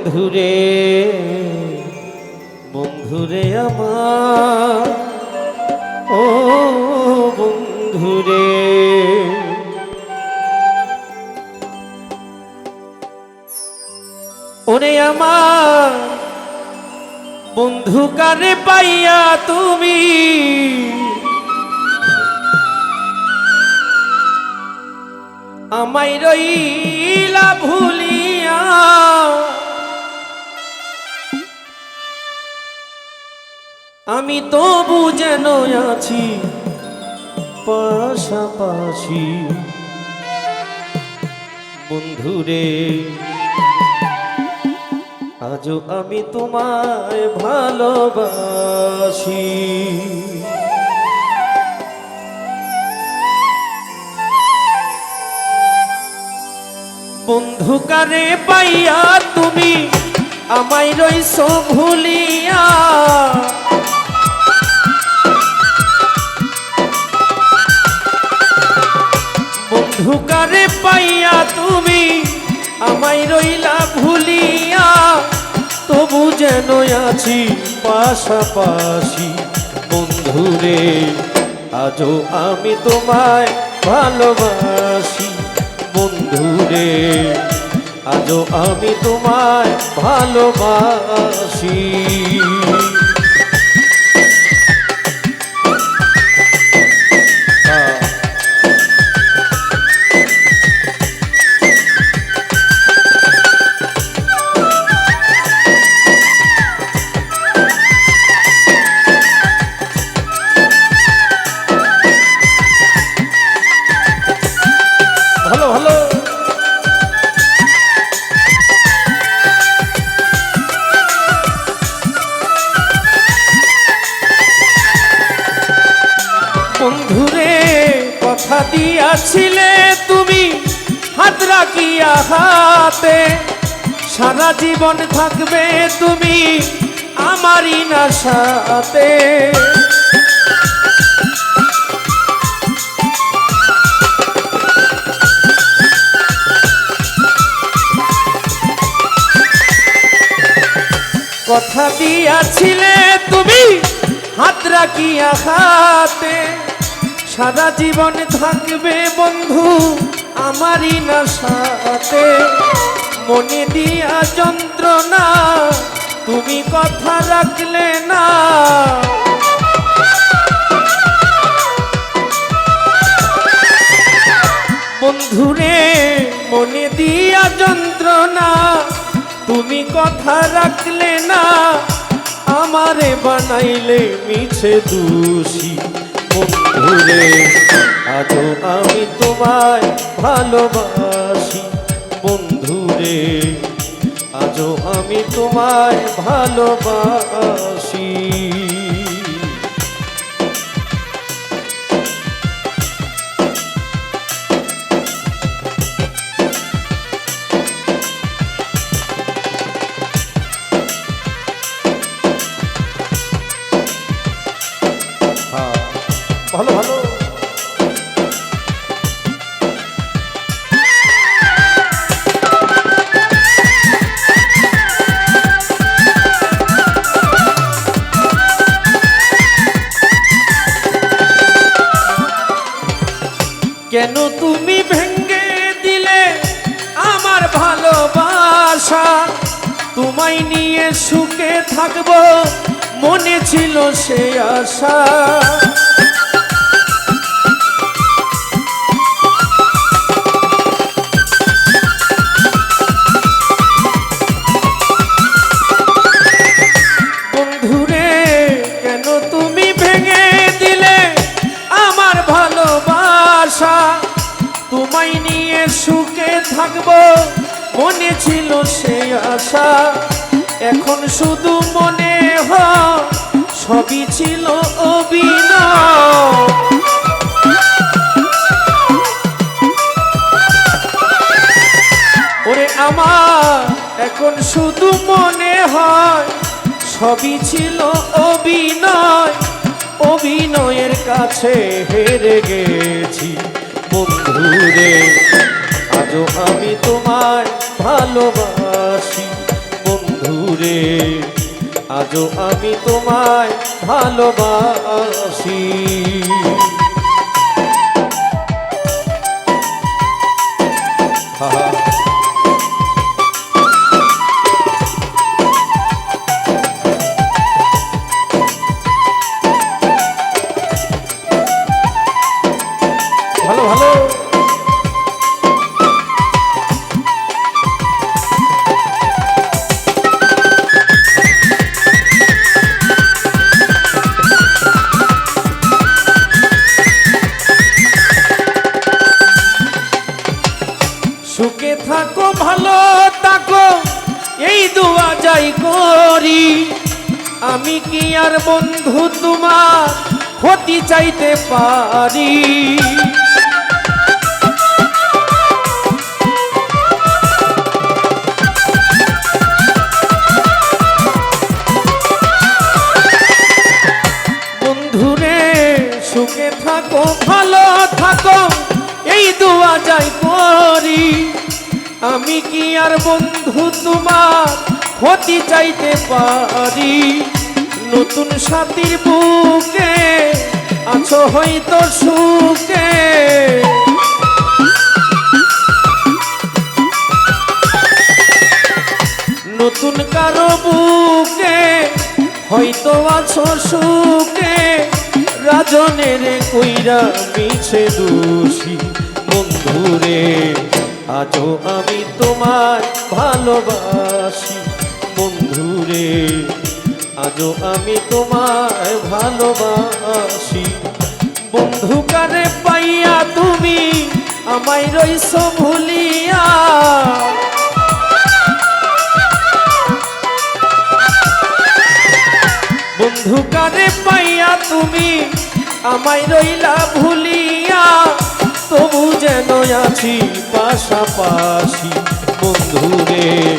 বন্ধুরে বন্ধুরে আমার ও বন্ধুরে। ওরে আমার বন্ধু কারে পাইয়া তুমি? আমায় রইলা ভুলিয়া আমি তবু যেন আছি পাশাপাশি। বন্ধুরে, আজও আমি তোমায় ভালোবাসি। বন্ধু কারে পাইয়া তুমি আমায় রইস ভুলিয়া। কারে পাইয়া তুমি আমায় রইলা ভুলিয়া, তবু যেন আছি পাশাপাশি। বন্ধুরে আজও আমি তোমায় ভালোবাসি। বন্ধুরে আজও আমি তোমায় ভালোবাসি। কথা তুমি, হাত রাখিয়া হাতে। সারা জীবন থাকবে তুমি আমারই না সাথে। কথা দিয়াছিলে তুমি, হাত রাখিয়া হাতে। সারা জীবন থাকবে বন্ধু আমারই না সাথে। মনে দিয়া যন্ত্রণা, তুমি কথা রাখলে না। বন্ধুরে, মনে দিয়া যন্ত্রণা, তুমি কথা রাখলে না। আমারে বানাইলে মিছে দোষী। বন্ধুরে আজও আমি তোমায় ভালোবাসি বন্ধুরে আজও আমি তোমায় ভালোবাসি। ভালো ভালো। কেন তুমি ভেঙ্গে দিলে আমার ভালোবাসা? তোমায় নিয়ে সুখে থাকব, মনে ছিল সে আশা। তোমায় সুখে থাকব, মনে ছিল সে আশা। এখন শুধু মনে সবই ছিল অভিনয়। ওরে আমার, এখন শুধু মনে হয়, সবই ছিল অভিনয়। অভিনয়ের কাছে হেরে গেছি। বন্ধুরে আজও আমি তোমায় ভালোবাসি বন্ধু রে আজও আমি তোমায় ভালোবাসি। আমি কি আর বন্ধু তোমার ক্ষতি চাইতে পারি? বন্ধুরে, সুখে থাকো, ভালো থাকো, এই দোয়া যাই করি। আমি কি আর বন্ধু তোমার ক্ষতি চাইতে পারি? নতুন সাথীর বুকে, আছো হয়তো সুখে। নতুন কারও বুকে, হয়তো আছো সুখে। রাজনের কইরা মিছে দোষী বন্ধুরে, আজও আমি তোমায় ভালোবাসি বন্ধুরে। আজও আমি তোমায় ভালোবাসি। বন্ধু, কারে পাইয়া তুমি আমায় রইস ভুলিয়া? বন্ধু, কারে পাইয়া তুমি আমায় রইলা ভুলিয়া? তবু যেন আছি পাশাপাশি। বন্ধুরে